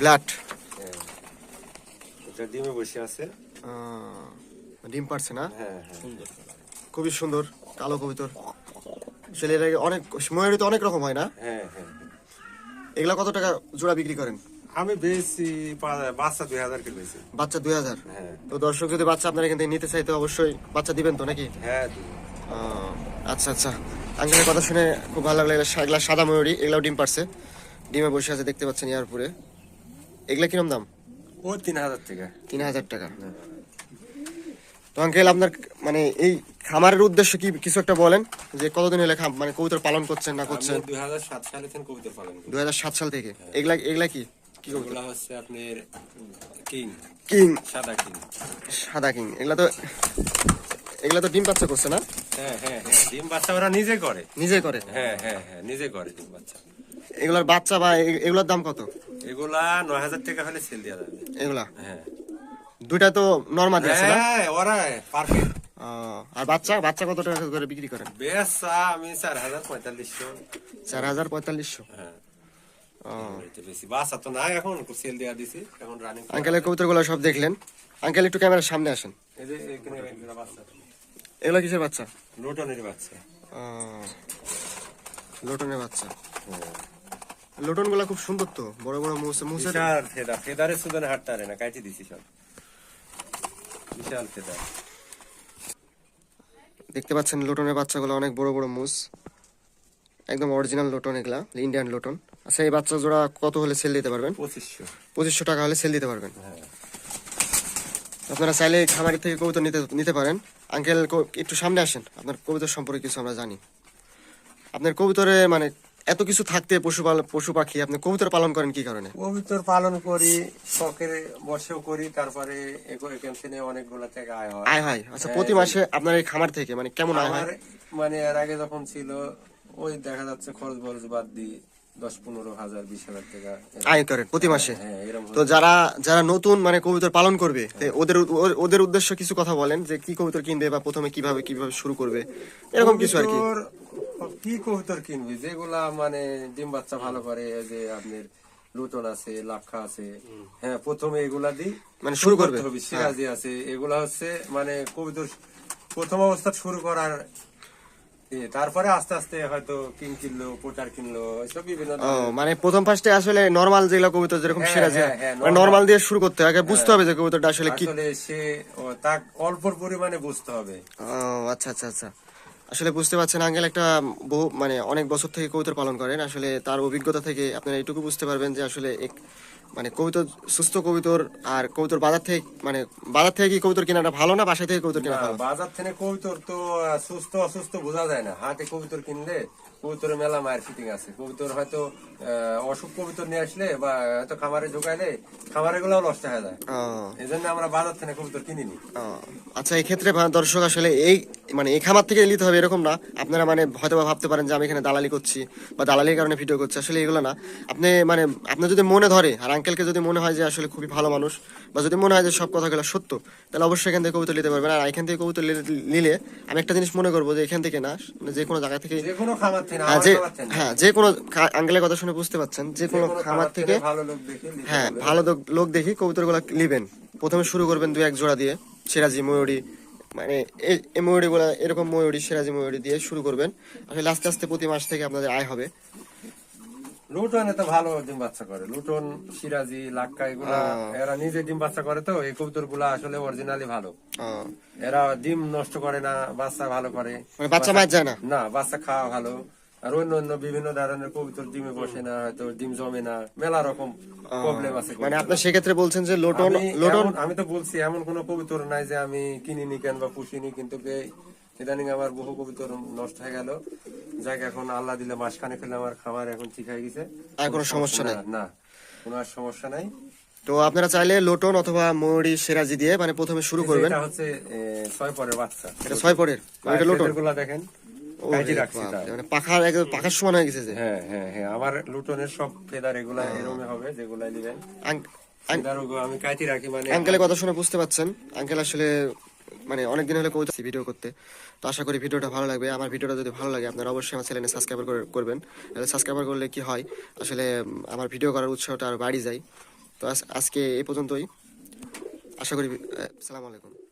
Blood. হ্যাঁ। এটা ডিমে বসে আছে। ডিম পারছে না? হ্যাঁ হ্যাঁ। খুবই সুন্দর কালো কবিতর। আসলে অনেক ময়ূরী তো অনেক রকম হয় না? হ্যাঁ হ্যাঁ। এগুলা কত টাকা জোড়া বিক্রি করেন? আমি বেশি বাচ্চা দুই হাজার কিলো বেশি বাচ্চা দুই হাজার? হ্যাঁ। তো দর্শক যদি বাচ্চা আপনার এখান থেকে নিতে চাই তো অবশ্যই বাচ্চা দিবেন তো নাকি? হ্যাঁ আহ, আচ্ছা আচ্ছা। আঙ্কেলের কথা শুনে খুব ভালো লাগল এগুলা সাদা ময়ূরী এগুলাও ডিম পারছে ডিমে বসে আছে দেখতে পাচ্ছেন এয়ারপুরে এগুলা কিরম দাম? ও তিন হাজার টাকা। তিন হাজার টাকা। তো আঙ্কেল আপনার মানে এই খামারের উদ্দেশ্য কি? কিছু একটা বলেন যে কতদিন হলে মানে কবুতর পালন করছেন না করছেন? দুই হাজার সাত সালে থেকে কবিতা পালন দুই হাজার সাত সাল থেকে। এগুলা এগুলা কি? কি কবুতর? হচ্ছে আপনার কিং। কিং। সাদা কিং। সাদা কিং। এগুলা তো এগুলা তো ডিম বাচ্চা করছে না? হ্যাঁ হ্যাঁ হ্যাঁ। ডিম বাচ্চা ওরা নিজে করে। নিজে করে? হ্যাঁ হ্যাঁ হ্যাঁ নিজে করে ডিম বাচ্চা। এগুলার বাচ্চা বা এগুলার দাম কত? এগুলা নয় হাজার টাকা হলে সেল দেওয়া যাবে। এগুলা? হ্যাঁ। দুইটা তো নর্মাল আছে না? হ্যাঁ ওরা পারফেক্ট আর বাচ্চা বাচ্চা কত টাকা করে বিক্রি করেন? বেসা আমি চার হাজার পঁয়তাল্লিশশো। চার হাজার পঁয়তাল্লিশশো? হ্যাঁ। বাসা তো নাই এখন সেল দেওয়া দিছি এখন রানিং আঙ্কেলের কবুতরগুলো সব দেখলেন? আঙ্কেল একটু ক্যামেরার সামনে আসেন। এই যে এখানে বাচ্চা। এগুলো কিসের বাচ্চা? লোটনের বাচ্চা। লোটনের বাচ্চা। লোটনগুলা খুব সুন্দর তো বড় বড় মুসে মুসে বিশাল ফেদার ফেদারের সুদানে হাঁটতে পারে না কাটি দিছি সব। বিশাল ফেদার। দেখতে পাচ্ছেন লোটনের বাচ্চাগুলো অনেক বড় বড় মুস। একদম অরিজিনাল লোটন এগুলা ইন্ডিয়ান লোটন। আচ্ছা এই বাচ্চা জোড়া কত হলে সেল দিতে পারবেন? পঁচিশশো। পঁচিশশো টাকা হলে সেল দিতে পারবেন। হ্যাঁ। আপনারা চাইলে খামারি থেকে কবুতর নিতে নিতে পারেন। আঙ্কেল একটু সামনে আসেন। আপনার কবুতর সম্পর্কে কিছু আমরা জানি। আপনার কবুতরে মানে এত কিছু থাকতে পশু পশু পাখি আপনি কবুতর পালন করেন কি কারণে? কবিতর পালন করি শখের বর্ষেও করি তারপরে এগো- এখান থেকে অনেকগুলা থেকে আয় হয়। আয় হয়? আচ্ছা প্রতি মাসে আপনার এই খামার থেকে মানে কেমন আয় হয়? মানে এর আগে যখন ছিল ওই দেখা যাচ্ছে খরচ বরচ বাদ দিয়ে দশ পনেরো হাজার বিশ হাজার টাকা আয় করেন প্রতি মাসে? হ্যাঁ তো যারা যারা নতুন মানে কবুতর পালন করবে ওদের ওদের উদ্দেশ্য কিছু কথা বলেন যে কি কবুতর কিনবে বা প্রথমে কীভাবে কীভাবে শুরু করবে এরকম কিছু আর কি। কি কবুতর কিনবি? যেগুলা মানে ডিম বাচ্চা ভালো করে যে আপনার লুটন আছে লাক্ষা আছে হ্যাঁ প্রথমে এগুলা দি মানে শুরু করতে হবে সিরাজি আছে এগুলা হচ্ছে মানে কবুতর প্রথম অবস্থা শুরু করার তারপরে আস্তে আস্তে হয়তো কিং কিনলো পোটার কিনলো এসব বিভিন্ন মানে প্রথম ফার্স্টে আসলে নর্মাল যেগুলো কবুতর যেরকম হ্যাঁ, সিরাজি হ্যাঁ, হ্যাঁ, মানে। নর্মাল দিয়ে শুরু করতে হয়। আগে বুঝতে হবে যে কবুতরটা আসলে কি আসলে সে তা অল্পর পরিমাণে বুঝতে হবে। ও আচ্ছা আচ্ছা আচ্ছা। আসলে বুঝতে পারছেন আঙ্কেল একটা বহু মানে অনেক বছর থেকে কবুতর পালন করেন। আসলে তার অভিজ্ঞতা থেকে আপনারা এইটুকু বুঝতে পারবেন যে আসলে এক- মানে কবুতর সুস্থ কবিতর আর কবুতর বাজার থেকে মানে বাজার থেকে কি কবুতর কেনাটা ভালো না বাসা থেকে কবুতর কেনা ভালো? বাজার থেকে কবুতর তো সুস্থ অসুস্থ বোঝা যায় না। হাটে কবুতর কিনলে কবুতরের মেলা মায়ের ফিটিং আছে। কবুতর হয়তো অসুখ কবুতর নিয়ে আসলে বা হয়তো খামারে ঢুকাইলে খামারে গুলাও নষ্ট হয়ে যায়। এই জন্য আমরা বাজার থেকে কবুতর কিনিনি। আচ্ছা এই ক্ষেত্রে দর্শক আসলে এই মানে এই খামার থেকে নিতে হবে এরকম না। আপনারা মানে হয়তো ভাবতে পারেন যে আমি এখানে দালালি করছি বা দালালির কারণে ভিডিও করছি আসলে এগুলো না। আপনি মানে আপনার যদি মনে ধরে আর আঙ্কেলকে যদি মনে হয় যে আসলে খুবই ভালো মানুষ বা যদি মনে হয় যে সব কথাগুলো সত্য তাহলে অবশ্যই এখান থেকে কবুতর নিতে পারবেন। আর এখান থেকে কবুতর লি- নিলে আমি একটা জিনিস মনে করব যে এখান থেকে না মানে যে কোনো জায়গা থেকে হ্যাঁ যে হ্যাঁ যে কোনো আঙ্কেলের কথা শুনে বুঝতে পারছেন যে কোনো খামার থেকে হ্যাঁ ভালো লোক দেখি কবুতরগুলো নিবেন। প্রথমে শুরু করবেন দুই এক জোড়া দিয়ে সিরাজি ময়ূরী মানে এই ময়ূরীগুলা এরকম ময়ূরী সিরাজি ময়ূরী দিয়ে শুরু করবেন। আসলে আস্তে আস্তে প্রতি মাস থেকে আপনাদের আয় হবে। লুটন তো ভালো ডিম বাচ্চা করে। লুটন সিরাজি লাক্কা এগুলা এরা নিজে ডিম বাচ্চা করে তো এই কবুতরগুলা আসলে অরিজিনালি ভালো। এরা ডিম নষ্ট করে না বাচ্চা ভালো করে। মানে বাচ্চা মার যায় না? না বাচ্চা খাওয়া ভালো। আর অন্য অন্য বিভিন্ন ধরনের কবুতর ডিমে বসে না হয়তো ডিম জমে না মেলা রকম প্রবলেম আছে মানে আপনার সেক্ষেত্রে বলছেন যে লোটন লোটন আমি তো বলছি এমন কোন কবুতর নাই যে আমি কিনিনি কেন বা পুষিনি কিন্তু ইদানিং আমার বহু কবুতর নষ্ট হয়ে গেল। যাক এখন আল্লাহ দিলে মাসখানে ফেলে আমার খামার এখন ঠিক হয়ে গেছে। আর কোনো সমস্যা নেই? না কোনো আর সমস্যা নাই। তো আপনারা চাইলে লোটন অথবা ময়ূরী সিরাজি দিয়ে মানে প্রথমে শুরু করবেন। এটা হচ্ছে ছয় পরের বাচ্চা। এটা ছয় পরের এটা লোটন? গুলা দেখেন। ও রাখছি মানে পাখার একদম পাখার সমান হয়ে গেছে হ্যাঁ হ্যাঁ হ্যাঁ আমার লুটনের সব ফেদার এগুলা এরমে হবে যেগুলা নিবেন আঙ্ক- ফেদার ওগুলো আমি কাইটি রাখি মানে আঙ্কেলের কথা শুনে বুঝতে পাচ্ছেন আঙ্কেল আসলে মানে অনেকদিন হলে ভিডিও করতে। তো আশা করি ভিডিওটা ভালো লাগবে। আমার ভিডিওটা যদি ভালো লাগে আপনারা অবশ্যই আমার চ্যানেলে সাবস্ক্রাইব করবেন। সাবস্ক্রাইবার করলে কি হয় আসলে আমার ভিডিও করার উৎসাহটা আরও বাড়ি যায়। তো আজকে এ পর্যন্তই। আশা করি সালাম আলাইকুম।